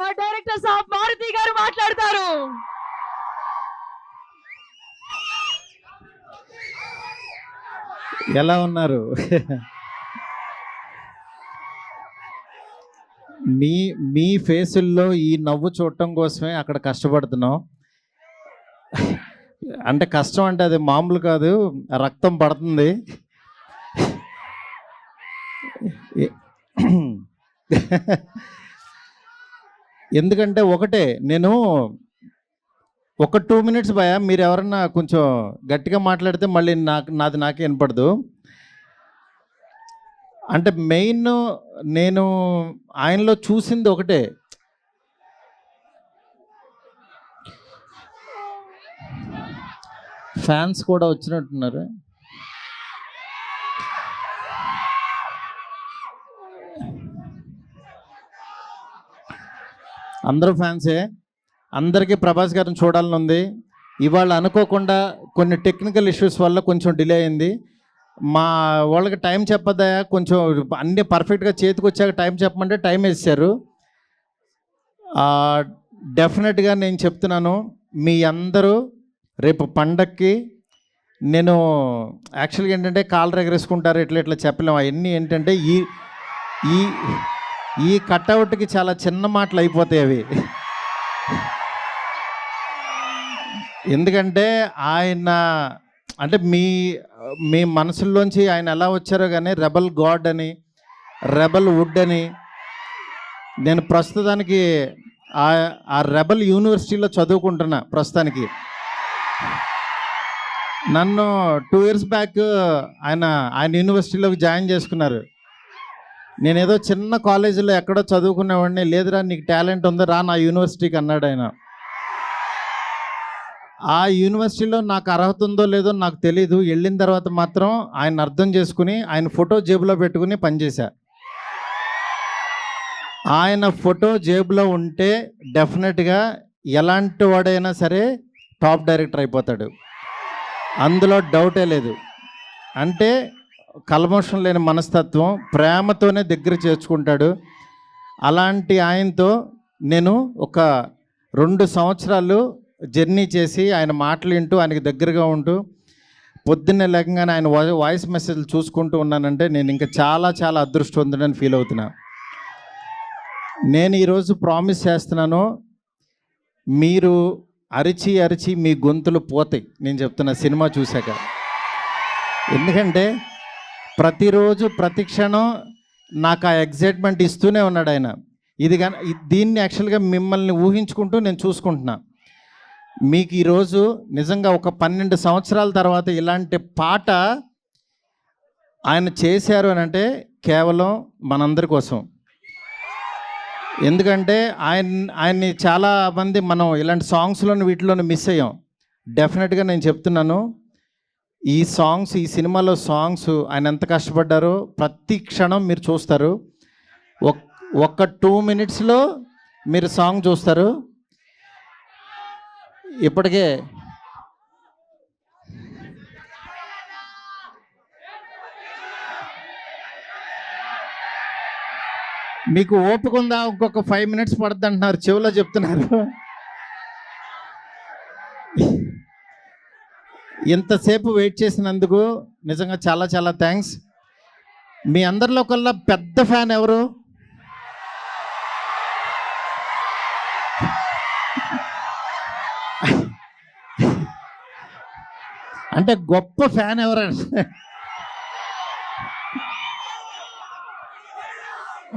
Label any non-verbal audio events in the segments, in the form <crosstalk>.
Director సాబ్ మారుతి గారు మాట్లాడతారు. ఎలా ఉన్నారు? మీ మీ ఫేసుల్లో ఈ నవ్వు చూడటం కోసమే అక్కడ కష్టపడుతున్నాం. అంటే కష్టం అంటే అది మామూలు కాదు రక్తం పడుతుంది. ఎందుకంటే ఒకటే నేను ఒక టూ మినిట్స్ భయ మీరు ఎవరన్నా కొంచెం గట్టిగా మాట్లాడితే మళ్ళీ నాకు నాది నాకే వినపడదు. అంటే మెయిన్ నేను ఆయనలో చూసింది ఒకటే. ఫ్యాన్స్ కూడా వచ్చినట్టున్నారు. అందరూ ఫ్యాన్సే. అందరికీ ప్రభాస్ గారిని చూడాలని ఉంది. ఇవాళ అనుకోకుండా కొన్ని టెక్నికల్ ఇష్యూస్ వల్ల కొంచెం డిలే అయింది. మా వాళ్ళకి టైం చెప్పదా? కొంచెం అన్నీ పర్ఫెక్ట్గా చేతికి వచ్చాక టైం చెప్పమంటే టైం వేసారు డెఫినెట్గా నేను చెప్తున్నాను మీ అందరూ రేపు పండక్కి నేను యాక్చువల్గా ఏంటంటే కాళ్ళు ఎగరేసుకుంటారు ఇట్లా ఇట్లా చెప్పలేము. అవన్నీ ఏంటంటే ఈ ఈ ఈ కట్అవుట్కి చాలా చిన్న మాటలు అయిపోతాయి అవి. ఎందుకంటే ఆయన అంటే మీ మీ మనసుల్లోంచి ఆయన ఎలా వచ్చారో కానీ రెబల్ గాడ్ అని రెబల్ వుడ్ అని నేను ప్రస్తుతానికి ఆ ఆ రెబల్ యూనివర్సిటీలో చదువుకుంటున్నా ప్రస్తుతానికి. నన్ను టూ ఇయర్స్ బ్యాక్ ఆయన ఆయన యూనివర్సిటీలోకి జాయిన్ చేసుకున్నారు. నేను ఏదో చిన్న కాలేజీలో ఎక్కడో చదువుకునేవాడిని. లేదురా నీకు టాలెంట్ ఉందో? రా నా యూనివర్సిటీకి అన్నాడు ఆయన. ఆ యూనివర్సిటీలో నాకు అర్హత ఉందో లేదో నాకు తెలీదు. వెళ్ళిన తర్వాత మాత్రం ఆయన అర్థం చేసుకుని ఆయన ఫోటో జేబులో పెట్టుకుని పనిచేశా ఆయన ఫోటో జేబులో ఉంటే డెఫినెట్గా ఎలాంటి వాడైనా సరే టాప్ డైరెక్టర్ అయిపోతాడు. అందులో డౌటే లేదు. అంటే కల్మోషం లేని మనస్తత్వం ప్రేమతోనే దగ్గర చేర్చుకుంటాడు. అలాంటి ఆయనతో నేను ఒక రెండు సంవత్సరాలు జర్నీ చేసి ఆయన మాటలు వింటూ ఆయనకి దగ్గరగా ఉంటూ పొద్దున్నే లేకంగానే ఆయన వాయిస్ మెసేజ్లు చూసుకుంటూ ఉన్నానంటే నేను ఇంకా చాలా చాలా అదృష్టవంతుడని ఫీల్ అవుతున్నా. నేను ఈరోజు ప్రామిస్ చేస్తున్నాను మీరు అరిచి అరిచి మీ గొంతులు పోతాయి. నేను చెప్తున్నా సినిమా చూశాక. ఎందుకంటే ప్రతిరోజు ప్రతిక్షణం నాకు ఆ ఎగ్జైట్మెంట్ ఇస్తూనే ఉన్నాడు ఆయన. ఇది కానీ దీన్ని యాక్చువల్గా మిమ్మల్ని ఊహించుకుంటూ నేను చూసుకుంటున్నా. మీకు ఈరోజు నిజంగా ఒక పన్నెండు సంవత్సరాల తర్వాత ఇలాంటి పాట ఆయన చేశారు అని అంటే కేవలం మనందరి కోసం. ఎందుకంటే ఆయన ఆయన్ని చాలా మంది మనం ఇలాంటి సాంగ్స్లోని వీటిలోని మిస్ అయ్యాం. డెఫినెట్గా నేను చెప్తున్నాను. ఈ సాంగ్స్ ఈ సినిమాలో సాంగ్స్ ఆయన ఎంత కష్టపడ్డారో ప్రతి క్షణం మీరు చూస్తారు. ఒక్క టూ మినిట్స్లో మీరు సాంగ్ చూస్తారు. ఇప్పటికే మీకు ఓపిక ఉందా? ఇంకొక ఫైవ్ మినిట్స్ పడుతుంది అంటున్నారు చెవిలో చెప్తున్నారు. ఇంతసేపు వెయిట్ చేసినందుకు నిజంగా చాలా చాలా థ్యాంక్స్. మీ అందరిలో కల్లా పెద్ద ఫ్యాన్ ఎవరు? అంటే గొప్ప ఫ్యాన్ ఎవరంటే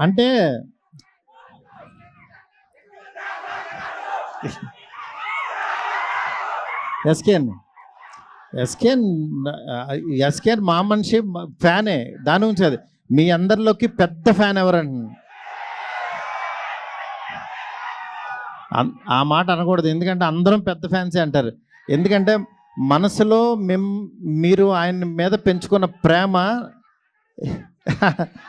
అంటే ఎస్కే అండి ఎస్కేన్ ఎస్కేన్ మా మనిషి ఫ్యానే. దాని గురించి అది. మీ అందరిలోకి పెద్ద ఫ్యాన్ ఎవరండి? ఆ మాట అనకూడదు. ఎందుకంటే అందరం పెద్ద ఫ్యాన్సే అంటారు. ఎందుకంటే మనసులో మేం మీరు ఆయన మీద పెంచుకున్న ప్రేమ <laughs>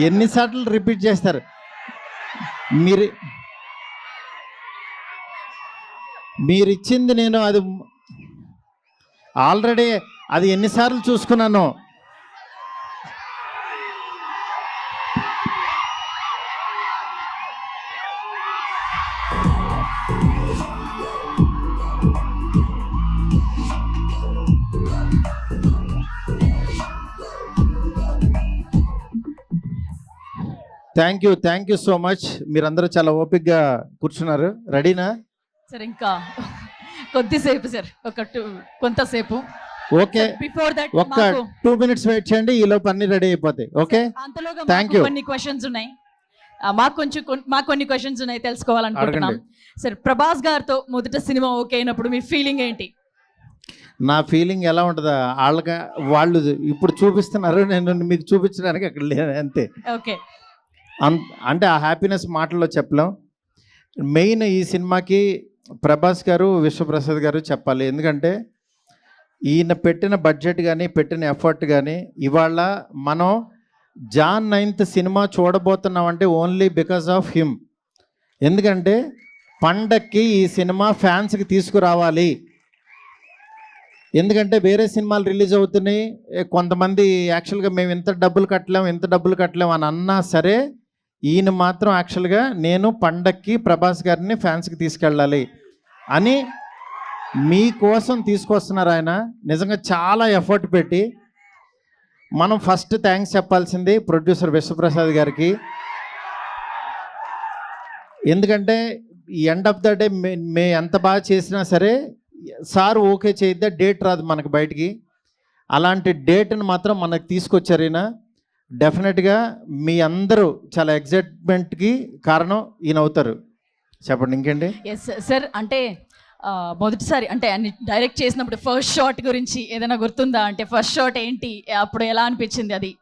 ఎన్నిసార్లు రిపీట్ చేస్తారు? మీరు మీరిచ్చింది నేను అది ఆల్రెడీ అది ఎన్నిసార్లు చూసుకున్నాను. Thank you thank you so much మీరందరూ చాలా ఓపిక్గా కూర్చున్నారు. రెడీనా సార్ ఇంకా కొద్దిసేపు సార్ ఒక టూ కొంతసేపు. ఓకే బిఫోర్ దట్ ఒక్క టూ మినిట్స్ వెయిట్ చేయండి. ఈ లోపు అన్ని రెడీ అయిపోతాయి. ఓకే అంతలోగా మాకు you. కొన్ని క్వశ్చన్స్ ఉన్నాయి. మాకు కొంచెం మాకు కొన్ని క్వశ్చన్స్ ఉన్నాయి తెలుసుకోవాలనుకుంటున్నాం. సార్ ప్రభాస్ గారితో మొదట సినిమా ఓకే అయినప్పుడు మీ ఫీలింగ్ ఏంటి? నా ఫీలింగ్ ఎలా ఉంటుందా? వాళ్ళకి వాళ్ళు ఇప్పుడు చూపిస్తున్నారు. నేను మీకు చూపించడానికి అక్కడ లేదు అంతే. ఓకే అంటే ఆ హ్యాపీనెస్ మాటల్లో చెప్పలేం. మెయిన్ ఈ సినిమాకి ప్రభాస్ గారు విశ్వప్రసాద్ గారు చెప్పాలి. ఎందుకంటే ఈయన పెట్టిన బడ్జెట్ కానీ పెట్టిన ఎఫర్ట్ కానీ ఇవాళ మనం జాన్ నైన్త్ సినిమా చూడబోతున్నాం అంటే ఓన్లీ బికాస్ ఆఫ్ హిమ్ ఎందుకంటే పండక్కి ఈ సినిమా ఫ్యాన్స్కి తీసుకురావాలి. ఎందుకంటే వేరే సినిమాలు రిలీజ్ అవుతున్నాయి. కొంతమంది యాక్చువల్గా మేము ఇంత డబ్బులు కట్టలేము ఇంత డబ్బులు కట్టలేం అని అన్నా సరే ఈయన మాత్రం యాక్చువల్గా నేను పండక్కి ప్రభాస్ గారిని ఫ్యాన్స్కి తీసుకెళ్ళాలి. అని మీకోసం తీసుకొస్తున్నారు ఆయన. నిజంగా చాలా ఎఫర్ట్ పెట్టి మనం ఫస్ట్ థ్యాంక్స్ చెప్పాల్సింది ప్రొడ్యూసర్ విశ్వప్రసాద్ గారికి. ఎందుకంటే ఎండ్ ఆఫ్ ద డే మే ఎంత బాగా చేసినా సరే సార్ ఓకే చేయిద్దా డేట్ రాదు మనకు బయటికి. అలాంటి డేట్ని మాత్రం మనకు తీసుకొచ్చారు ఈయన. డెఫినెట్గా మీ అందరూ చాలా ఎగ్జైట్మెంట్కి కారణం ఈయన అవుతారు. చెప్పండి ఇంకేంటి? ఎస్ సార్ అంటే మొదటిసారి అంటే అన్ని డైరెక్ట్ చేసినప్పుడు ఫస్ట్ షాట్ గురించి ఏదైనా గుర్తుందా? అంటే ఫస్ట్ షాట్ ఏంటి? అప్పుడు ఎలా అనిపించింది అది?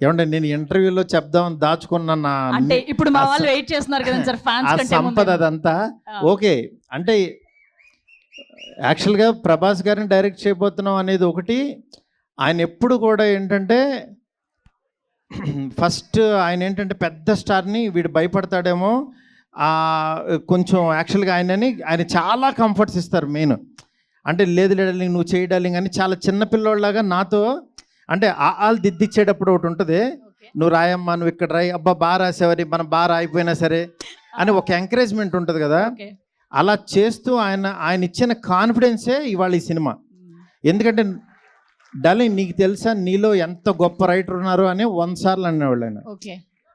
ఏమంటే నేను ఇంటర్వ్యూలో చెప్దాం దాచుకున్న అంటే ఇప్పుడు మా వాళ్ళు వెయిట్ చేస్తున్నారు కదా సార్ ఫ్యాన్స్ సంపద. అదంతా? ఓకే. అంటే యాక్చువల్గా ప్రభాస్ గారిని డైరెక్ట్ చేయబోతున్నాం అనేది ఒకటి. ఆయన ఎప్పుడు కూడా ఏంటంటే <clears throat> ఫస్ట్ ఆయన ఏంటంటే పెద్ద స్టార్ని వీడు భయపడతాడేమో. కొంచెం యాక్చువల్గా ఆయనని ఆయన చాలా కంఫర్ట్స్ ఇస్తారు మెయిన్ అంటే లేదు డార్లింగ్ నువ్వు చేయి డార్లింగ్ అని చాలా చిన్న పిల్లోళ్ళలాగా నాతో అంటే ఆలు దిద్దిచ్చేటప్పుడు ఒకటి ఉంటుంది. నువ్వు రాయమ్మా నువ్వు ఇక్కడ రాయి అబ్బా బాగా రాసేవరి మనం బాగా రాయిపోయినా సరే అని ఒక ఎంకరేజ్మెంట్ ఉంటుంది కదా. అలా చేస్తూ ఆయన ఆయన ఇచ్చిన కాన్ఫిడెన్సే ఇవాళ ఈ సినిమా. ఎందుకంటే డార్లింగ్ నీకు తెలుసా నీలో ఎంత గొప్ప రైటర్ ఉన్నారు అని వంద సార్లు అనేవాళ్ళు ఆయన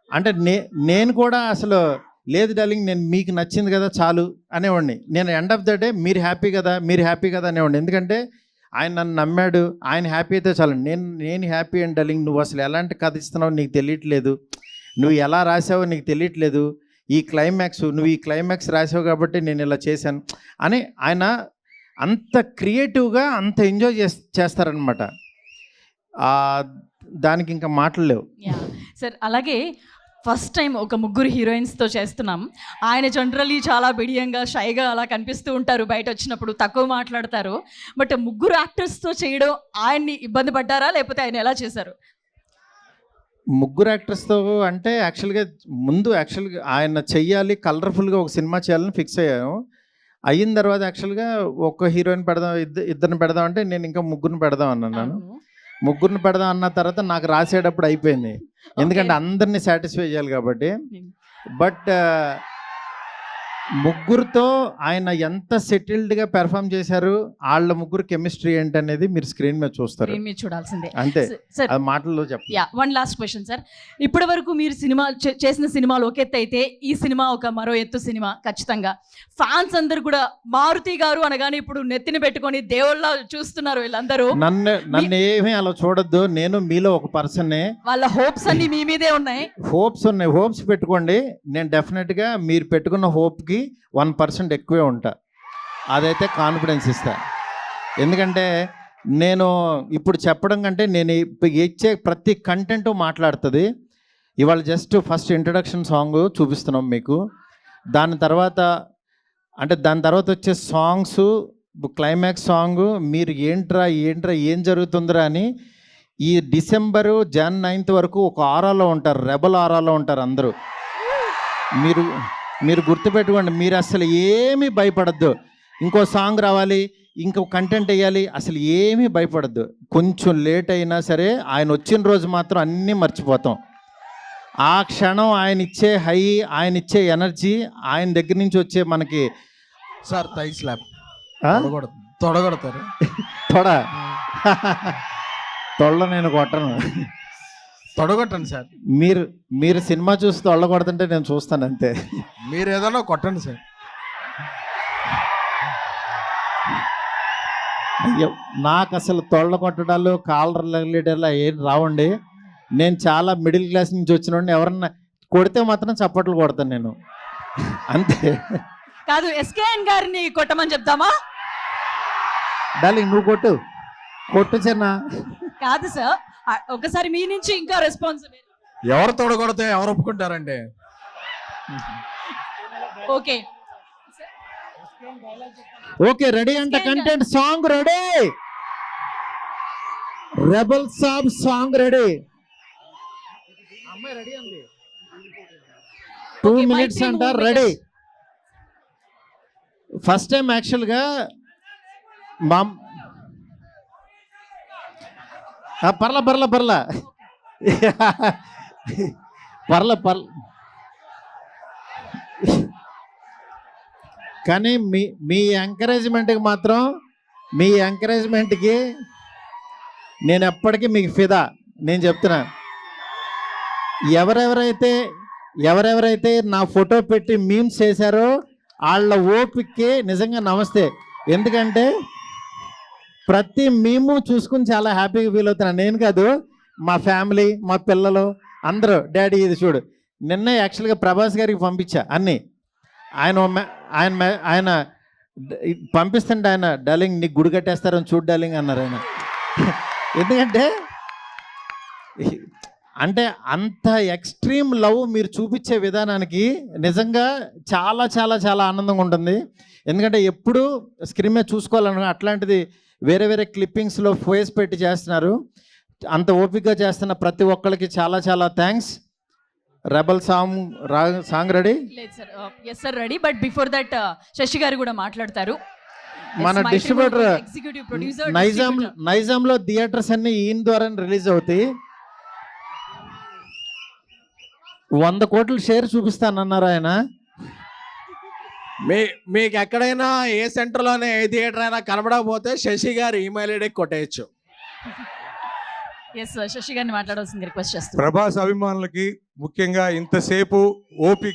అంటే నే నేను కూడా అసలు లేదు డార్లింగ్ నేను మీకు నచ్చింది కదా చాలు అనేవాడిని. నేను ఎండ్ ఆఫ్ ద డే మీరు హ్యాపీ కదా మీరు హ్యాపీ కదా అనేవాడిని. ఎందుకంటే ఆయన నన్ను నమ్మాడు ఆయన హ్యాపీ అయితే చాలు. నేను నేను హ్యాపీ అండ్ డార్లింగ్ నువ్వు అసలు ఎలాంటి కథ ఇస్తున్నావు నీకు తెలియట్లేదు. నువ్వు ఎలా రాసావో నీకు తెలియట్లేదు. ఈ క్లైమాక్స్ నువ్వు ఈ క్లైమాక్స్ రాసావు కాబట్టి నేను ఇలా చేశాను అని ఆయన అంత క్రియేటివ్గా అంత ఎంజాయ్ చేస్ చేస్తారనమాట దానికి ఇంకా మాటలు లేవు. సార్ అలాగే ఫస్ట్ టైం ఒక ముగ్గురు హీరోయిన్స్తో చేస్తున్నాం. ఆయన జనరలీ చాలా బిడియంగా షైగా అలా కనిపిస్తూ ఉంటారు బయట వచ్చినప్పుడు తక్కువ మాట్లాడతారు. బట్ ముగ్గురు యాక్టర్స్తో చేయడం ఆయన్ని ఇబ్బంది పడ్డారా? లేకపోతే ఆయన ఎలా చేశారు? ముగ్గురు యాక్టర్స్తో అంటే యాక్చువల్గా ముందు యాక్చువల్గా ఆయన చెయ్యాలి కలర్ఫుల్గా ఒక సినిమా చేయాలని ఫిక్స్ అయ్యాము అయిన తర్వాత యాక్చువల్గా ఒక హీరోయిన్ పెడదాం ఇద్దరు ఇద్దరిని పెడదాం అంటే నేను ఇంకా ముగ్గురిని పెడదాం అన్నాను. ముగ్గురిని పెడదాం అన్న తర్వాత నాకు రాసేటప్పుడు అయిపోయింది. ఎందుకంటే అందరినీ సాటిస్ఫై చేయాలి కాబట్టి. బట్ ముగ్గురుతో ఆయన ఎంత సెటిల్డ్గా పెర్ఫామ్ చేశారు వాళ్ళ ముగ్గురు కెమిస్ట్రీ ఏంటనేది మీరు స్క్రీన్ మీద చూస్తారు. మీద చూడాల్సిందే. అంతే. సార్ అది మాటల్లో చెప్పండి. Yeah one last question sir ఇప్పటి వరకు మీరు సినిమా చేసిన సినిమాలు ఒక ఎత్తు అయితే ఈ సినిమా ఒక మరో ఎత్తు సినిమా ఖచ్చితంగా. ఫ్యాన్స్ అందరు కూడా మారుతి గారు అనగానే ఇప్పుడు నెత్తిన పెట్టుకొని దేవుళ్ళ చూస్తున్నారు వీళ్ళందరూ. నన్ను నన్ను ఏమీ అలా చూడొద్దు నేను మీలో ఒక పర్సన్నే వాళ్ళ హోప్స్ అన్ని మీ మీదే ఉన్నాయి. హోప్స్ ఉన్నాయి. హోప్స్ పెట్టుకోండి. నేను డెఫినెట్గా మీరు పెట్టుకున్న హోప్కి వన్ పర్సెంట్ ఎక్కువే ఉంటా. అదైతే కాన్ఫిడెన్స్ ఇస్తా. ఎందుకంటే నేను ఇప్పుడు చెప్పడం కంటే నేను ఇచ్చే ప్రతి కంటెంట్ మాట్లాడుతుంది. ఇవాళ జస్ట్ ఫస్ట్ ఇంట్రడక్షన్ సాంగ్ చూపిస్తున్నాం మీకు. దాని తర్వాత అంటే దాని తర్వాత వచ్చే సాంగ్స్ క్లైమాక్స్ సాంగ్ మీరు ఏంట్రా ఏంట్రా ఏం జరుగుతుందిరా అని ఈ డిసెంబరు జాన్ నైన్త్ వరకు ఒక ఆరాలో ఉంటారు. రెబల్ ఆరాలో ఉంటారు అందరూ. మీరు మీరు గుర్తుపెట్టుకోండి మీరు అసలు ఏమీ భయపడద్దు. ఇంకో సాంగ్ రావాలి ఇంకో కంటెంట్ వేయాలి అసలు ఏమీ భయపడద్దు. కొంచెం లేట్ అయినా సరే ఆయన వచ్చిన రోజు మాత్రం అన్నీ మర్చిపోతాం. ఆ క్షణం ఆయన ఇచ్చే హై ఆయన ఇచ్చే ఎనర్జీ ఆయన దగ్గర నుంచి వచ్చే మనకి సార్ థై స్లాబ్? తొడగొడతారు. తొడ? తొళ్ళ నేను కొట్టను. తొడగొట్టండి సార్. మీరు మీరు సినిమా చూసి తొళ్ళగొడుతుంటే నేను చూస్తాను అంతే. మీరు ఏదైనా కొట్టండి సార్. అయ్యో నాకు అసలు తొళ్ళ కొట్టడాలు కాలర్ లీడర్లు ఏం రావండి. నేను చాలా మిడిల్ క్లాస్ నుంచి వచ్చిన వాడిని ఎవరన్నా కొడితే మాత్రం చప్పట్లు కొడతాను నేను. అంతే. కాదు ఎస్కేఎన్ గారిని కొట్టమని చెప్తామా? డార్లింగ్ నువ్వు కొట్టు. కొట్టు చిన్న. కాదు సార్ ఒకసారి మీ నుంచి ఇంకా రెస్పాన్స్ ఎవరు తొడగొడితే ఎవరు ఒప్పుకుంటారండి? ఓకే ఓకే రెడీ అంట content song ready rebel Saab song ready two Okay, minutes Maytree అంట movie రెడీ ఫస్ట్ టైం యాక్చువల్గా మా ఆ, పర్ల పర్ల పర్ల పర్ల పర్ల కానీ మీ మీ ఎంకరేజ్మెంట్కి మాత్రం మీ ఎంకరేజ్మెంట్కి నేను ఎప్పటికీ మీకు ఫిదా. నేను చెప్తున్నా. ఎవరెవరైతే ఎవరెవరైతే నా ఫోటో పెట్టి మీమ్స్ చేశారో వాళ్ళ ఓపిక్కి నిజంగా నమస్తే. ఎందుకంటే ప్రతి మేము చూసుకుని చాలా హ్యాపీగా ఫీల్ అవుతున్నాను నేను కాదు మా ఫ్యామిలీ మా పిల్లలు అందరూ. డాడీ ఇది చూడు. నిన్న యాక్చువల్గా ప్రభాస్ గారికి పంపించా అన్నీ. ఆయన ఆయన ఆయన పంపిస్తుంటే ఆయన డార్లింగ్ నీకు గుడి కట్టేస్తారని చూడు డార్లింగ్ అన్నారు ఆయన. ఎందుకంటే అంటే అంత ఎక్స్ట్రీమ్ లవ్ మీరు చూపించే విధానానికి నిజంగా చాలా చాలా చాలా ఆనందంగా ఉంటుంది. ఎందుకంటే ఎప్పుడు స్క్రీన్ మీద చూసుకోవాలను అట్లాంటిది వేరే వేరే క్లిప్పింగ్స్లో ఫోయస్ పెట్టి చేస్తున్నారు. అంత ఓపికగా చేస్తున్న ప్రతి ఒక్కరికి చాలా చాలా థ్యాంక్స్ రెబల్ సాంగ్ రా సాంగ్ రెడీ లేదు sir. Yes sir ready but before that Shashi garu కూడా మాట్లాడతారు. మన డిస్ట్రిబ్యూటర్ ఎగ్జిక్యూటివ్ ప్రొడ్యూసర్ నైజాం నైజాంలో థియేటర్స్ అన్ని ఈయన ద్వారా రిలీజ్ అవుతాయి. వంద కోట్ల షేర్ చూపిస్తానన్నారు ఆయన. మీ మీకు ఎక్కడైనా ఏ సెంటర్లోనే ఏ థియేటర్ అయినా కనబడకపోతే శశి గారు ఈమెయిల్ ఐడికి కొట్టేయచ్చు. ఎస్ శశి గారిని మాట్లాడాల్సింది రిక్వెస్ట్ చేస్తాను ప్రభాస్ అభిమానులకి ముఖ్యంగా ఇంతసేపు ఓపిక